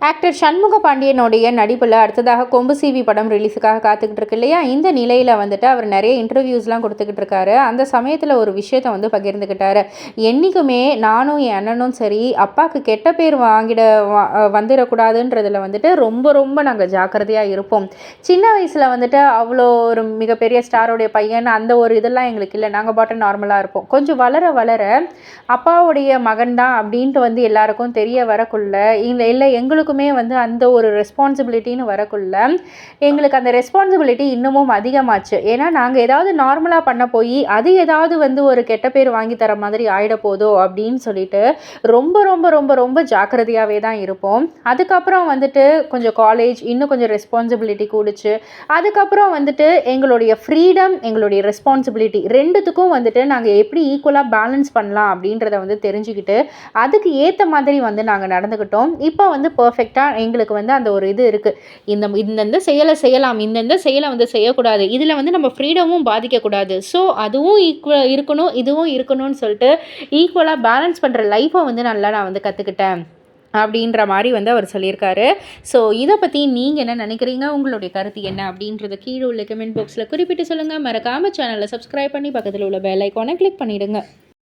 Actor Shanmuga பாண்டியனுடைய நடிப்பில் அடுத்ததாக கொம்பு சிவி படம் ரிலீஸுக்காக காத்துக்கிட்டு இருக்கு இல்லையா? இந்த நிலையில் வந்துட்டு அவர் நிறைய இன்டர்வியூஸ்லாம் கொடுத்துக்கிட்டு இருக்காரு. அந்த சமயத்தில் ஒரு விஷயத்தை வந்து பகிர்ந்துக்கிட்டாரு. என்றைக்குமே நானும் என் அண்ணனும் சரி அப்பாவுக்கு கெட்ட பேர் வாங்கிட வந்துடக்கூடாதுன்றதில் வந்துட்டு ரொம்ப ரொம்ப நாங்கள் ஜாக்கிரதையாக இருப்போம். சின்ன வயசில் வந்துட்டு அவ்வளோ ஒரு மிகப்பெரிய ஸ்டாரோடைய பையன் அந்த ஒரு இதெல்லாம் எங்களுக்கு இல்லை. நாங்கள் பாட்டு நார்மலாக இருப்போம். கொஞ்சம் வளர வளர அப்பாவுடைய மகன் தான் அப்படின்ட்டு வந்து எல்லாருக்கும் தெரிய வரக்குள்ள இல்லை இல்லை எங்களுக்கு எங்களுக்குமே வந்து அந்த ஒரு ரெஸ்பான்சிபிலிட்டின்னு வரக்குள்ள எங்களுக்கு அந்த ரெஸ்பான்சிபிலிட்டி இன்னமும் அதிகமாச்சு. ஏன்னா நாங்கள் ஏதாவது நார்மலாக பண்ண போய் அது ஏதாவது வந்து ஒரு கெட்ட பேர் வாங்கி தர மாதிரி ஆகிட போதோ அப்படின்னு சொல்லிட்டு ரொம்ப ரொம்ப ரொம்ப ரொம்ப ஜாக்கிரதையாகவே தான் இருப்போம். அதுக்கப்புறம் வந்துட்டு கொஞ்சம் காலேஜ் இன்னும் கொஞ்சம் ரெஸ்பான்சிபிலிட்டி கூடிச்சு. அதுக்கப்புறம் வந்துட்டு எங்களுடைய ஃப்ரீடம் எங்களுடைய ரெஸ்பான்சிபிலிட்டி ரெண்டுத்துக்கும் வந்துட்டு நாங்கள் எப்படி ஈக்குவலாக பேலன்ஸ் பண்ணலாம் அப்படின்றத வந்து தெரிஞ்சுக்கிட்டு அதுக்கு ஏற்ற மாதிரி வந்து நாங்கள் நடந்துக்கிட்டோம். இப்போ வந்து பர்ஃபெக்ட் பர்ஃபெக்டாக எங்களுக்கு வந்து அந்த ஒரு இது இருக்குது இந்த இந்தந்த செயலை செய்யலாம் இந்தந்த செயலை வந்து செய்யக்கூடாது. இதில் வந்து நம்ம ஃப்ரீடமும் பாதிக்கக்கூடாது. ஸோ அதுவும் ஈக்குவல் இருக்கணும் இதுவும் இருக்கணும்னு சொல்லிட்டு ஈக்குவலாக பேலன்ஸ் பண்ணுற லைஃப்பை வந்து நல்லா நான் வந்து கற்றுக்கிட்டேன் அப்படின்ற மாதிரி வந்து அவர் சொல்லியிருக்காரு. ஸோ இதை பற்றி நீங்கள் என்ன நினைக்கிறீங்க? உங்களுடைய கருத்து என்ன? அப்படின்றத கீழே உள்ள கமெண்ட் பாக்ஸில் குறிப்பிட்டு சொல்லுங்கள் மறக்காமல் சேனலை சப்ஸ்கிரைப் பண்ணி பக்கத்தில் உள்ள பெல் ஐக்கானை கிளிக் பண்ணிவிடுங்க